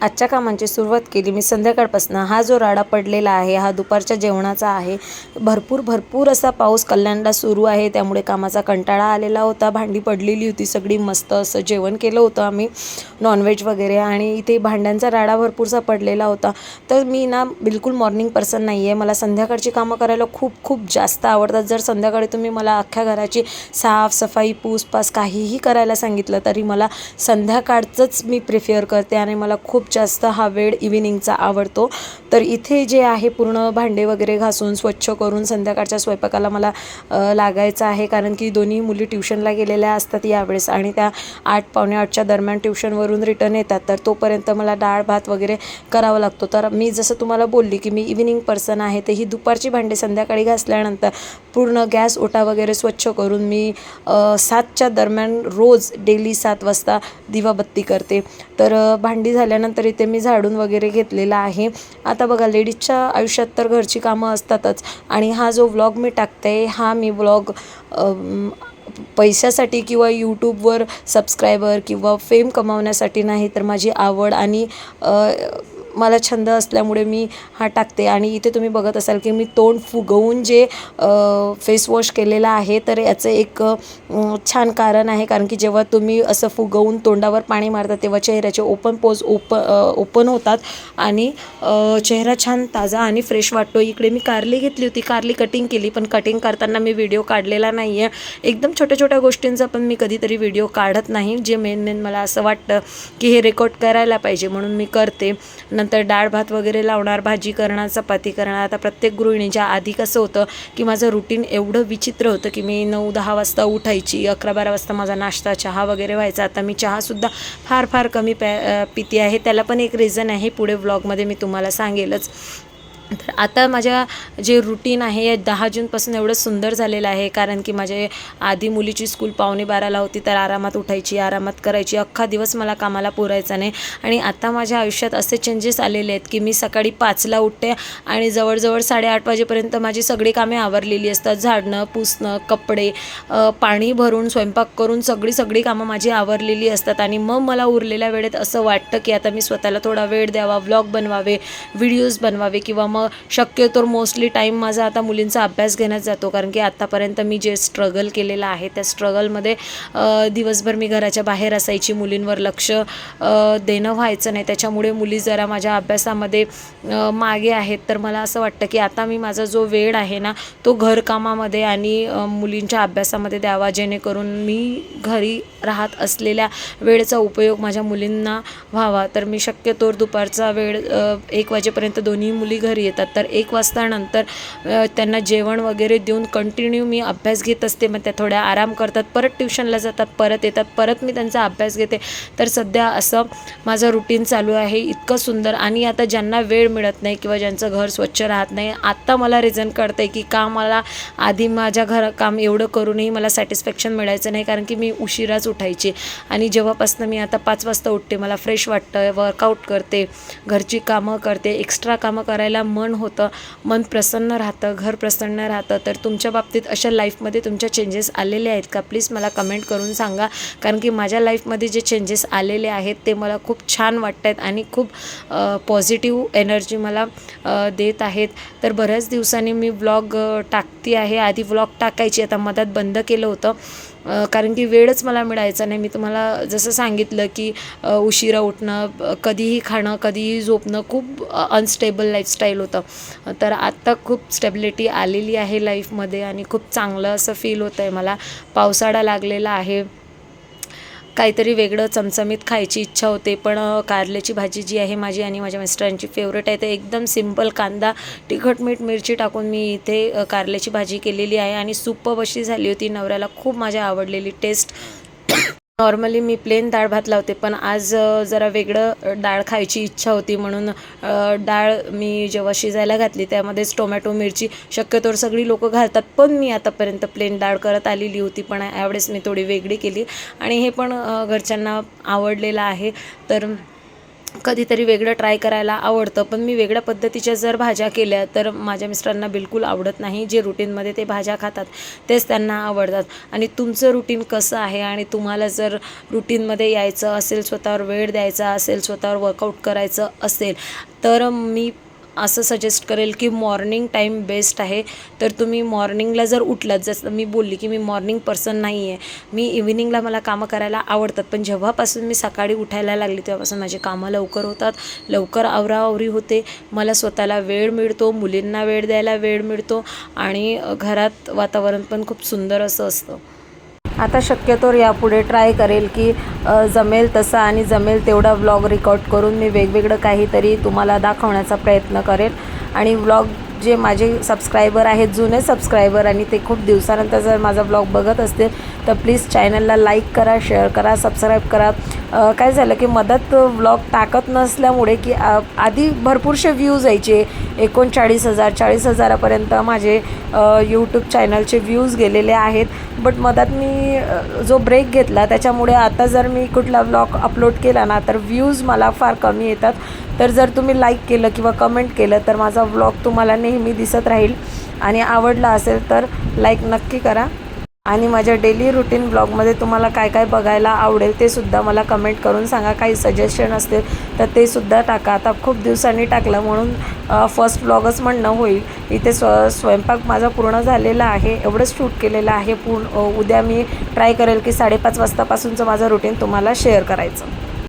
आजच्या कामांची सुरुवात केली. मी संध्याकाळपासून हा जो राडा पडलेला आहे हा दुपारच्या जेवणाचा आहे भरपूर भरपूर असा पाऊस कल्याणला सुरू आहे. त्यामुळे कामाचा कंटाळा आलेला होता. भांडी पडलेली होती. सगळी मस्त असं जेवण केलं होतं आम्ही नॉनव्हेज वगैरे. आणि इथे भांड्यांचा राडा भरपूरसा पडलेला होता. तर मी ना बिलकुल मॉर्निंग पर्सन नाही आहे मला संध्याकाळची कामं करायला खूप खूप जास्त आवडतात. जर संध्याकाळी तुम्ही मला अख्ख्या घराची साफसफाई पूसपास काहीही करायला सांगितलं तरी मला संध्याकाळचंच मी प्रिफेअर करते आणि मला खूप जास्त हा वेळ इव्हिनिंगचा आवडतो. तर इथे जे आहे पूर्ण भांडे वगैरे घासून स्वच्छ करून संध्याकाळच्या स्वयंपाकाला मला लागायचं आहे. कारण की दोन्ही मुली ट्युशनला गेलेल्या असतात यावेळेस आणि त्या आठ पावणे आठच्या दरम्यान ट्युशनवरून रिटर्न येतात. तर तोपर्यंत मला डाळ भात वगैरे करावा लागतो. तर मी जसं तुम्हाला बोलली की मी इव्हिनिंग पर्सन आहे तर ही दुपारची भांडे संध्याकाळी घासल्यानंतर पूर्ण गॅस ओटा वगैरे स्वच्छ करून मी सातच्या दरम्यान रोज डेली सात वाजता दिवाबत्ती करते. तर भांडी झाल्यानंतर तर इथे मी झाडून वगैरे घेतलेला आहे. आता बघा लेडीजच्या आयुष्यात तर घरची कामं असतातच. आणि हा जो व्लॉग मी टाकते हा मी व्लॉग पैशासाठी किंवा यूट्यूबवर सबस्क्रायबर किंवा फेम कमावण्यासाठी नाही तर माझी आवड आणि मला छंद असल्यामुळे मी हा टाकते. आणि इथे तुम्ही बघत असाल की मी तोंड फुगवून जे फेस वॉश केलेलं आहे तर याचं एक छान कारण आहे. कारण की जेव्हा तुम्ही असं फुगवून तोंडावर पाणी मारता तेव्हा चेहऱ्याचे ओपन पोज ओप ओपन होतात. आणि चेहरा छान ताजा आणि फ्रेश वाटतो. इकडे मी कारली घेतली होती. कारली कटिंग केली पण कटिंग करताना मी व्हिडिओ काढलेला नाही आहे एकदम छोट्या छोट्या गोष्टींचा पण मी कधीतरी व्हिडिओ काढत नाही. जे मेन मेन मला असं वाटतं की हे रेकॉर्ड करायला पाहिजे म्हणून मी करते. नंतर डाळ भात वगैरे लावणार भाजी करणार चपाती करणार. आता प्रत्येक गृहिणीच्या आधी कसं होतं की माझं रुटीन एवढं विचित्र होतं की मी नऊ दहा वाजता उठायची अकरा बारा वाजता माझा नाश्ता चहा वगैरे व्हायचा. आता मी चहासुद्धा फार फार कमी प्या पिती आहे. त्याला पण एक रिझन आहे. पुढे व्लॉगमध्ये मी तुम्हाला सांगेलच. तर आता माझ्या जे रुटीन आहे या दहा जूनपासून एवढं सुंदर झालेलं आहे. कारण की माझे आधी मुलीची स्कूल पावणे बाराला होती तर आरामात उठायची आरामात करायची. अख्खा दिवस मला कामाला पुरायचा नाही. आणि आता माझ्या आयुष्यात असे चेंजेस आलेले आहेत की मी सकाळी पाचला उठते आणि जवळजवळ साडेआठ वाजेपर्यंत माझी सगळी कामे आवरलेली असतात. झाडणं पुसणं कपडे पाणी भरून स्वयंपाक करून सगळी सगळी कामं माझी आवरलेली असतात. आणि मग मला उरलेल्या वेळेत असं वाटतं की आता मी स्वतःला थोडा वेळ द्यावा व्लॉग बनवावे व्हिडिओज बनवावे किंवा मग शक्यतो मोस्टली टाईम माझा आता मुलींचा अभ्यास घेण्यात जातो कारण की आत्तापर्यंत मी जे स्ट्रगल केलेलं आहे त्या स्ट्रगलमध्ये दिवसभर मी घराच्या बाहेर असायची मुलींवर लक्ष देणं व्हायचं नाही. त्याच्यामुळे मुली जरा माझ्या अभ्यासामध्ये मागे आहेत. तर मला असं वाटतं की आता मी माझा जो वेळ आहे ना तो घरकामामध्ये आणि मुलींच्या अभ्यासामध्ये द्यावा जेणेकरून मी घरी राहत असलेल्या वेळेचा उपयोग माझ्या मुलींना व्हावा. तर मी शक्यतो दुपारचा वेळ एक वाजेपर्यंत दोन्ही मुली घरी येतात. तर एक वाजतानंतर त्यांना जेवण वगैरे देऊन कंटिन्यू मी अभ्यास घेत असते. मग त्या थोड्या आराम करतात. परत ट्युशनला जातात परत येतात. परत मी त्यांचा अभ्यास घेते. तर सध्या असं माझं रुटीन चालू आहे. इतकं सुंदर. आणि आता ज्यांना वेळ मिळत नाही किंवा ज्यांचं घर स्वच्छ राहत नाही आत्ता मला रिझन कळतं आहे की का मला आधी माझ्या घर काम एवढं करूनही मला सॅटिस्फॅक्शन मिळायचं नाही. कारण की मी उशिराच उठायची. आणि जेव्हापासून मी आता पाच वाजता उठते मला फ्रेश वाटतं वर्कआउट करते घरची कामं करते एक्स्ट्रा कामं करायला मन मन होतं मन प्रसन्न राहतं घर प्रसन्न राहतं तर तुमच्या बाबतीत अशा लाईफमध्ये तुमच्या चेंजेस आलेले आहेत का? प्लीज मला कमेंट करून सांगा. कारण की माझ्या लाईफमध्ये जे चेंजेस आलेले आहेत ते मला खूप छान वाटत आहेत आणि खूप पॉझिटिव्ह एनर्जी मला देत आहेत. तर बऱ्याच दिवसांनी मी व्लॉग टाकते आहे. आधी व्लॉग टाकायची आता मधात बंद केलं होतं. कारण की वेळच मला मिळायचा नाही. मी तुम्हाला जसं सांगितलं की उशिरा उठणं कधीही खाणं कधीही झोपणं खूप अनस्टेबल लाईफस्टाईल होतं. तर आत्ता खूप स्टेबिलिटी आलेली आहे लाईफमध्ये आणि खूप चांगलं असं फील होतं आहे मला. पावसाळा लागलेला आहे. काहीतरी वेगळं चमचमीत खायची इच्छा होते पण कारल्याची भाजी जी आहे माझी आणि माझ्या मिस्टरांची फेवरेट आहे तर एकदम सिंपल कांदा तिखट मीठ मिरची टाकून मी इथे कारल्याची भाजी केलेली आहे आणि सुप्प अशी झाली होती नवऱ्याला खूप माझ्या आवडलेली टेस्ट नॉर्मली मी प्लेन डाळ भात लावते पण आज जरा वेगळं डाळ खायची इच्छा होती म्हणून डाळ मी जेव्हा शिजायला घातली त्यामध्येच टोमॅटो मिरची शक्यतोवर सगळी लोकं घालतात पण मी आतापर्यंत प्लेन डाळ करत आलेली होती पण यावेळेस मी थोडी वेगळी केली. आणि हे पण घरच्यांना आवडलेलं आहे. तर कधीतरी वेगळं ट्राय करायला आवडतं. पण मी वेगळ्या पद्धतीच्या जर भाज्या केल्या तर माझ्या मिस्टरांना बिलकुल आवडत नाही. जे रुटीनमध्ये ते भाज्या खातात तेच त्यांना आवडतात. आणि तुमचं रुटीन कसं आहे? आणि तुम्हाला जर रुटीनमध्ये यायचं असेल स्वतःवर वेळ द्यायचा असेल स्वतःवर वर्कआउट करायचं असेल तर मी असं सजेस्ट करेल की मॉर्निंग टाईम बेस्ट आहे. तर तुम्ही मॉर्निंगला जर उठलात जसं मी बोलली की मी मॉर्निंग पर्सन नाही आहे मी इव्हिनिंगला मला कामं करायला आवडतात पण जेव्हापासून मी सकाळी उठायला लागली तेव्हापासून माझी कामं लवकर होतात. लवकर आवराआवरी होते. मला स्वतःला वेळ मिळतो मुलींना वेळ द्यायला वेळ मिळतो आणि घरात वातावरण पण खूप सुंदर असं असतं. आता शक्यतोवर यापुढे ट्राय करेल की जमेल तसं आणि जमेल तेवढा व्लॉग रेकॉर्ड करून मी वेगवेगळं काहीतरी तुम्हाला दाखवण्याचा प्रयत्न करेल. आणि व्लॉग जे माझे सबस्क्रायबर आहेत जुने सबस्क्रायबर आणि ते खूप दिवसानंतर जर माझा ब्लॉग बघत असतील तर प्लीज चॅनलला लाईक करा शेअर करा सबस्क्राईब करा. काय झालं की मदत व्लॉग टाकत नसल्यामुळे की आ- आधी भरपूरसे व्ह्यूज यायचे. एकोणचाळीस हजार चाळीस हजारापर्यंत माझे यूट्यूब चॅनलचे व्ह्यूज गेलेले आहेत. बट मधात मी जो ब्रेक घेतला त्याच्यामुळे आता जर मी कुठला व्लॉग अपलोड केला ना तर व्ह्यूज मला फार कमी येतात. तर जर तुम्ही लाईक केलं किंवा कमेंट केलं तर माझा व्लॉग तुम्हाला नेहमी दिसत राहील. आणि आवडला असेल तर लाईक नक्की करा. आणि माझ्या डेली रुटीन ब्लॉगमध्ये तुम्हाला काय काय बघायला आवडेल ते सुद्धा मला कमेंट करून सांगा. काही सजेशन असतील तर ते सुद्धा टाका. आता खूप दिवसांनी टाकलं म्हणून फर्स्ट ब्लॉगच म्हणणं होईल. इथे स्व स्वयंपाक माझा पूर्ण झालेला आहे. एवढंच शूट केलेलं आहे. पूर्ण उद्या मी ट्राय करेल की साडेपाच वाजतापासूनचं माझं रुटीन तुम्हाला शेअर करायचं.